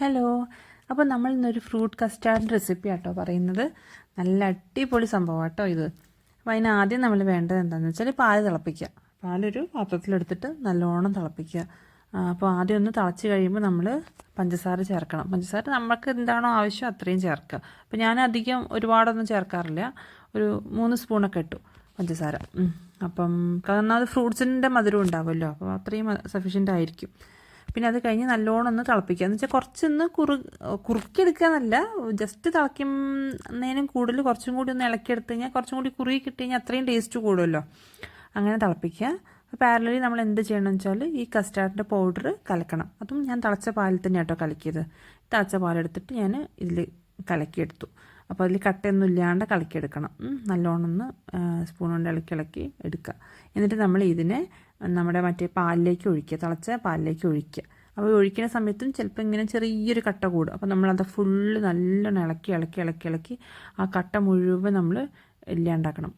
Hello അപ്പോൾ നമ്മൾ ഇന്നൊരു ഫ്രൂട്ട് കസ്റ്റാർഡ് റെസിപ്പി ആട്ടോ പറയുന്നത്. നല്ല അടിപൊളി സംഭവം കേട്ടോ ഇത്. അപ്പോൾ അതിന് ആദ്യം നമ്മൾ വേണ്ടത് എന്താണെന്ന് വെച്ചാൽ പാൽ തിളപ്പിക്കുക. പാലൊരു പാത്രത്തിലെടുത്തിട്ട് നല്ലോണം തിളപ്പിക്കുക. അപ്പോൾ ആദ്യം ഒന്ന് തിളച്ച് കഴിയുമ്പോൾ നമ്മൾ പഞ്ചസാര ചേർക്കണം. പഞ്ചസാര നമുക്ക് എന്താണോ ആവശ്യം അത്രയും ചേർക്കുക. അപ്പോൾ ഞാൻ അധികം ഒരുപാടൊന്നും ചേർക്കാറില്ല. ഒരു മൂന്ന് സ്പൂണൊക്കെ ഇട്ടു പഞ്ചസാര. അപ്പം കാരണം അത് ഫ്രൂട്ട്സിന്റെ മധുരം ഉണ്ടാവുമല്ലോ. അപ്പോൾ അത്രയും സഫീഷ്യന്റ് ആയിരിക്കും. പിന്നെ അത് കഴിഞ്ഞ് നല്ലോണം ഒന്ന് തിളപ്പിക്കുക. എന്ന് വെച്ചാൽ കുറച്ചൊന്ന് കുറു കുറുക്കിയെടുക്കാന്നല്ല ജസ്റ്റ് തിളയ്ക്കുന്നതിനും കൂടുതൽ കുറച്ചും കൂടി ഒന്ന് ഇളക്കിയെടുത്ത് കഴിഞ്ഞാൽ കുറച്ചും കൂടി കുറുകി കിട്ടി കഴിഞ്ഞാൽ അത്രയും ടേസ്റ്റ് കൂടുമല്ലോ അങ്ങനെ തിളപ്പിക്കുക. പാരലലി നമ്മൾ എന്ത് ചെയ്യണമെന്ന് വെച്ചാൽ ഈ കസ്റ്റാർഡിന്റെ പൗഡർ കലക്കണം. അതും ഞാൻ തിളച്ച പാലിൽ തന്നെ കേട്ടോ കലക്കിയത്. തിളച്ച പാലെടുത്തിട്ട് ഞാൻ ഇതിൽ കലക്കിയെടുത്തു. അപ്പോൾ അതിൽ കട്ടയൊന്നും ഇല്ലാണ്ട് കലക്കിയെടുക്കണം. നല്ലോണം ഒന്ന് സ്പൂൺ കൊണ്ട് ഇളക്കി ഇളക്കി എടുക്കുക. എന്നിട്ട് നമ്മൾ ഇതിനെ നമ്മുടെ മറ്റേ പാലിലേക്ക് ഒഴിക്കുക തിളച്ച പാലിലേക്ക് ഒഴിക്കുക. അപ്പോൾ ഒഴിക്കുന്ന സമയത്തും ചിലപ്പോൾ ഇങ്ങനെ ചെറിയൊരു കട്ട കൂടും. അപ്പോൾ നമ്മളത് ഫുള്ള് നല്ലോണം ഇളക്കി ഇളക്കി ഇളക്കി ഇളക്കി ആ കട്ട മുഴുവൻ നമ്മൾ ഇല്ലാണ്ടാക്കണം.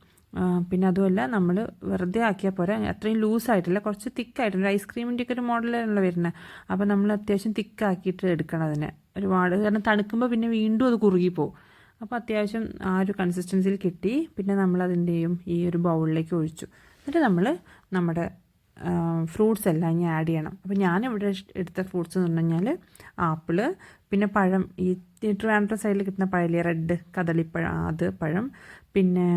പിന്നെ അതുമല്ല നമ്മൾ വെറുതെ ആക്കിയാൽ പോരാ. അത്രയും ലൂസായിട്ടില്ല കുറച്ച് തിക്കായിട്ടുണ്ട് ഐസ്ക്രീമിന്റെ ഒക്കെ ഒരു മോഡലാണല്ലോ വരുന്നത്. അപ്പോൾ നമ്മൾ അത്യാവശ്യം തിക്കാക്കിയിട്ട് എടുക്കണം അതിനെ. ഒരുപാട് കാരണം തണുക്കുമ്പോൾ പിന്നെ വീണ്ടും അത് കുറുകിപ്പോവും അപ്പോൾ അത്യാവശ്യം ആ ഒരു കൺസിസ്റ്റൻസിയിൽ കിട്ടി. പിന്നെ നമ്മൾ അതിന്റെയും ഈ ഒരു ബൗളിലേക്ക് ഒഴിച്ചു. എന്നിട്ട് നമ്മൾ നമ്മുടെ ഫ്രൂട്ട്സ് എല്ലാം ഇനി ആഡ് ചെയ്യണം. അപ്പോൾ ഞാനിവിടെ എടുത്ത ഫ്രൂട്ട്സ് എന്ന് പറഞ്ഞു കഴിഞ്ഞാൽ ആപ്പിൾ പിന്നെ പഴം ഈ ട്രിവാൻഡ്രം സൈഡിൽ കിട്ടുന്ന പഴയില്ലേ റെഡ് കദളിപ്പഴം അത് പഴം പിന്നെ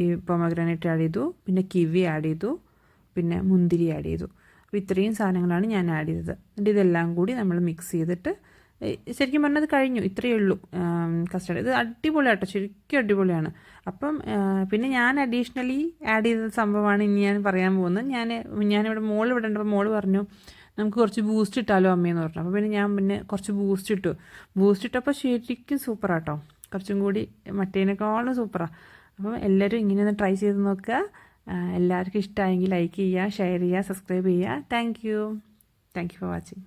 ഈ പൊമഗ്രാനൈറ്റ് ആഡ് ചെയ്തു പിന്നെ കിവി ആഡ് ചെയ്തു പിന്നെ മുന്തിരി ആഡ് ചെയ്തു. അപ്പോൾ ഇത്രയും സാധനങ്ങളാണ് ഞാൻ ആഡ് ചെയ്തത്. എന്നിട്ട് ഇതെല്ലാം കൂടി നമ്മൾ മിക്സ് ചെയ്തിട്ട് ശരിക്കും പറഞ്ഞത് കഴിഞ്ഞു. ഇത്രയേ ഉള്ളൂ. കസ്റ്റഡ് ഇത് അടിപൊളിയാട്ടോ ശരിക്കും അടിപൊളിയാണ്. അപ്പം പിന്നെ ഞാൻ അഡീഷണലി ആഡ് ചെയ്ത സംഭവമാണ് ഇനി ഞാൻ പറയാൻ പോകുന്നത്. ഞാൻ ഞാനിവിടെ മോൾ ഇവിടെ ഉണ്ടപ്പോൾ മോൾ പറഞ്ഞു നമുക്ക് കുറച്ച് ബൂസ്റ്റ് ഇട്ടാലോ അമ്മയെന്ന് പറഞ്ഞു. അപ്പോൾ പിന്നെ ഞാൻ പിന്നെ കുറച്ച് ബൂസ്റ്റ് ഇട്ടു. ബൂസ്റ്റ് ഇട്ടപ്പോൾ ശരിക്കും സൂപ്പറാട്ടോ കുറച്ചും കൂടി മറ്റേനേക്കാളും സൂപ്പറാണ് അപ്പം എല്ലാവരും ഇങ്ങനെ ഒന്ന് ട്രൈ ചെയ്ത് നോക്കുക. എല്ലാവർക്കും ഇഷ്ടമായെങ്കിൽ ലൈക്ക് ചെയ്യുക ഷെയർ ചെയ്യുക സബ്സ്ക്രൈബ് ചെയ്യുക. Thank you thank you for watching